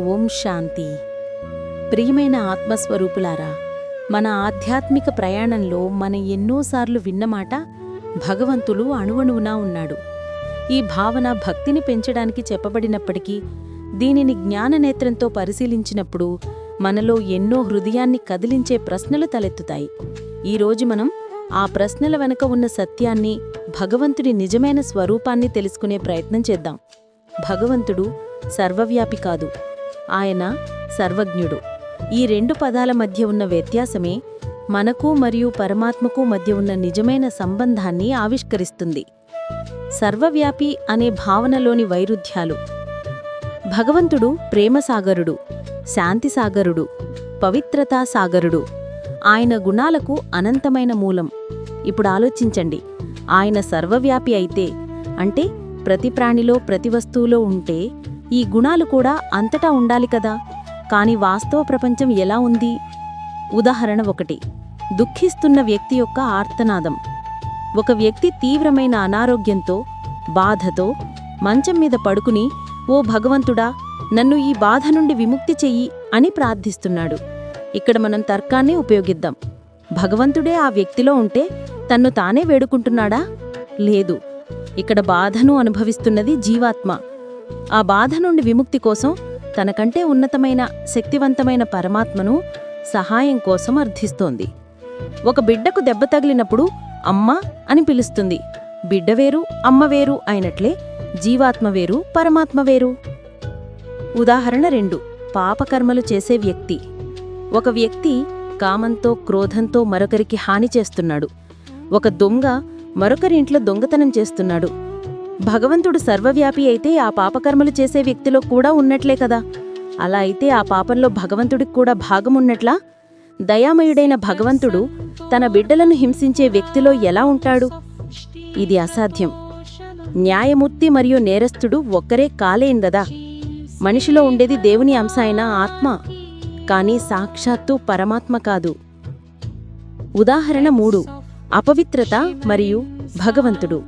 ఓం శాంతి. ప్రియమైన ఆత్మస్వరూపులారా మన ఆధ్యాత్మిక ప్రయాణంలో మన ఎన్నోసార్లు విన్నమాట భగవంతుడు అణువణువునా ఉన్నాడు. ఈ భావన భక్తిని పెంచడానికి చెప్పబడినప్పటికీ దీనిని జ్ఞాననేత్రంతో పరిశీలించినప్పుడు మనలో ఎన్నో హృదయాన్ని కదిలించే ప్రశ్నలు తలెత్తుతాయి. ఈరోజు మనం ఆ ప్రశ్నల వెనుక ఉన్న సత్యాన్ని భగవంతుడి నిజమైన స్వరూపాన్ని తెలుసుకునే ప్రయత్నం చేద్దాం. భగవంతుడు సర్వవ్యాపి కాదు. ఆయన సర్వజ్ఞుడు. ఈ రెండు పదాల మధ్య ఉన్న వ్యత్యాసమే మనకు మరియు పరమాత్మకు మధ్య ఉన్న నిజమైన సంబంధాన్ని ఆవిష్కరిస్తుంది. సర్వవ్యాపి అనే భావనలోని వైరుధ్యాలు. భగవంతుడు ప్రేమసాగరుడు శాంతిసాగరుడు పవిత్రతాసాగరుడు ఆయన గుణాలకు అనంతమైన మూలం. ఇప్పుడు ఆలోచించండి. ఆయన సర్వవ్యాపి అయితే అంటే ప్రతి ప్రాణిలో ప్రతి వస్తువులో ఉంటే ఈ గుణాలు కూడా అంతటా ఉండాలి కదా. కాని వాస్తవ ప్రపంచం ఎలా ఉంది? ఉదాహరణ ఒకటి. దుఃఖిస్తున్న వ్యక్తి యొక్క ఆర్తనాదం. ఒక వ్యక్తి తీవ్రమైన అనారోగ్యంతో బాధతో మంచం మీద పడుకుని ఓ భగవంతుడా నన్ను ఈ బాధ నుండి విముక్తి చెయ్యి అని ప్రార్థిస్తున్నాడు. ఇక్కడ మనం తర్కాన్ని ఉపయోగిద్దాం. భగవంతుడే ఆ వ్యక్తిలో ఉంటే తన్ను తానే వేడుకుంటున్నాడా? లేదు. ఇక్కడ బాధను అనుభవిస్తున్నది జీవాత్మ. ఆ బాధ నుండి విముక్తి కోసం తనకంటే ఉన్నతమైన శక్తివంతమైన పరమాత్మను సహాయం కోసం అర్థిస్తోంది. ఒక బిడ్డకు దెబ్బ తగిలినప్పుడు అమ్మ అని పిలుస్తుంది. బిడ్డ వేరు అమ్మ వేరు అయినట్లే జీవాత్మ వేరు పరమాత్మ వేరు. ఉదాహరణ రెండు. పాపకర్మలు చేసే వ్యక్తి. ఒక వ్యక్తి కామంతో క్రోధంతో మరొకరికి హాని చేస్తున్నాడు. ఒక దొంగ మరొకరి ఇంట్లో దొంగతనం చేస్తున్నాడు. భగవంతుడు సర్వవ్యాపి అయితే ఆ పాపకర్మలు చేసే వ్యక్తిలో కూడా ఉన్నట్లే కదా. అలా అయితే ఆ పాపంలో భగవంతుడికి కూడా భాగమున్నట్లా దయామయుడైన భగవంతుడు తన బిడ్డలను హింసించే వ్యక్తిలో ఎలా ఉంటాడు? ఇది అసాధ్యం. న్యాయమూర్తి మరియు నేరస్తుడు ఒక్కరే కాలేందదా మనిషిలో ఉండేది దేవుని అంశ అయిన ఆత్మ. కానీ సాక్షాత్తు పరమాత్మ కాదు. ఉదాహరణ మూడు. అపవిత్రత మరియు భగవంతుడు.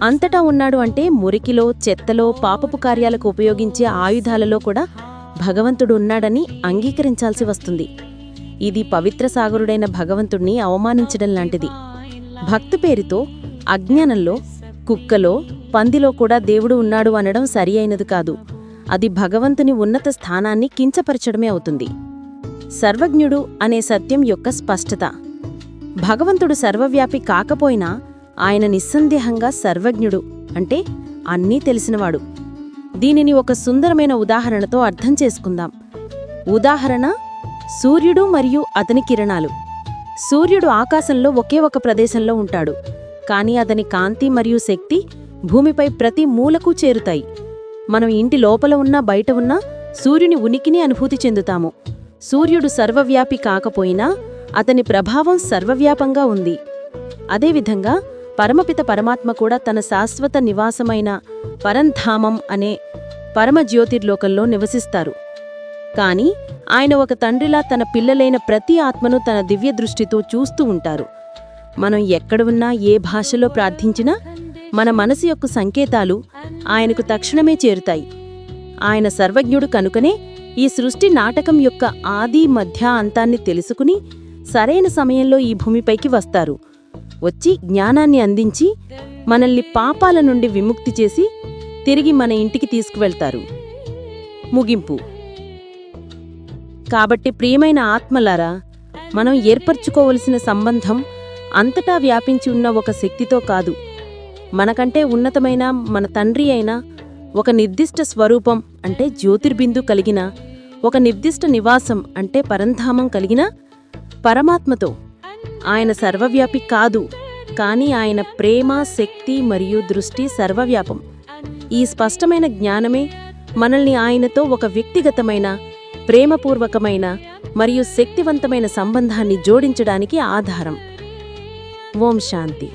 అంతటా ఉన్నాడు అంటే మురికిలో చెత్తలో పాపపు కార్యాలకు ఉపయోగించే ఆయుధాలలో కూడా భగవంతుడు ఉన్నాడని అంగీకరించాల్సి వస్తుంది. ఇది పవిత్ర సాగరుడైన భగవంతుణ్ణి అవమానించడం లాంటిది. భక్తి పేరుతో అజ్ఞానంలో కుక్కలో పందిలో కూడా దేవుడు ఉన్నాడు అనడం సరి అయినది కాదు. అది భగవంతుని ఉన్నత స్థానాన్ని కించపరచడమే అవుతుంది. సర్వజ్ఞుడు అనే సత్యం యొక్క స్పష్టత. భగవంతుడు సర్వవ్యాపి కాకపోయినా ఆయన నిస్సందేహంగా సర్వజ్ఞుడు అంటే అన్నీ తెలిసినవాడు. దీనిని ఒక సుందరమైన ఉదాహరణతో అర్థం చేసుకుందాం. ఉదాహరణ సూర్యుడు మరియు అతని కిరణాలు. సూర్యుడు ఆకాశంలో ఒకే ఒక ప్రదేశంలో ఉంటాడు. కానీ అతని కాంతి మరియు శక్తి భూమిపై ప్రతి మూలకు చేరుతాయి. మనం ఇంటి లోపల ఉన్నా బయట ఉన్నా సూర్యుని ఉనికిని అనుభూతి చెందుతాము. సూర్యుడు సర్వవ్యాపి కాకపోయినా అతని ప్రభావం సర్వవ్యాపంగా ఉంది. అదేవిధంగా పరమపిత పరమాత్మ కూడా తన శాశ్వత నివాసమైన పరంధామం అనే పరమజ్యోతిర్లోకంలో నివసిస్తారు. కాని ఆయన ఒక తండ్రిలా తన పిల్లలైన ప్రతి ఆత్మను తన దివ్య దృష్టితో చూస్తూ ఉంటారు. మనం ఎక్కడ ఉన్నా ఏ భాషలో ప్రార్థించినా మన మనసు యొక్క సంకేతాలు ఆయనకు తక్షణమే చేరుతాయి. ఆయన సర్వజ్ఞుడు కనుకనే ఈ సృష్టి నాటకం యొక్క ఆది మధ్య అంతాన్ని తెలుసుకుని సరైన సమయంలో ఈ భూమిపైకి వస్తారు. వచ్చి జ్ఞానాన్ని అందించి మనల్ని పాపాల నుండి విముక్తి చేసి తిరిగి మన ఇంటికి తీసుకువెళ్తారు. ముగింపు. కాబట్టి ప్రియమైన ఆత్మలారా మనం ఏర్పరచుకోవలసిన సంబంధం అంతటా వ్యాపించి ఉన్న ఒక శక్తితో కాదు. మనకంటే ఉన్నతమైన మన తండ్రి అయిన ఒక నిర్దిష్ట స్వరూపం అంటే జ్యోతిర్బిందు కలిగిన ఒక నిర్దిష్ట నివాసం అంటే పరంధామం కలిగిన పరమాత్మతో ఆయన సర్వవ్యాపి కాదు కానీ ఆయన ప్రేమ శక్తి మరియు దృష్టి సర్వవ్యాపం. ఈ స్పష్టమైన జ్ఞానమే మనల్ని ఆయనతో ఒక వ్యక్తిగతమైన ప్రేమపూర్వకమైన మరియు శక్తివంతమైన సంబంధాన్ని జోడించడానికి ఆధారం. ఓం శాంతి.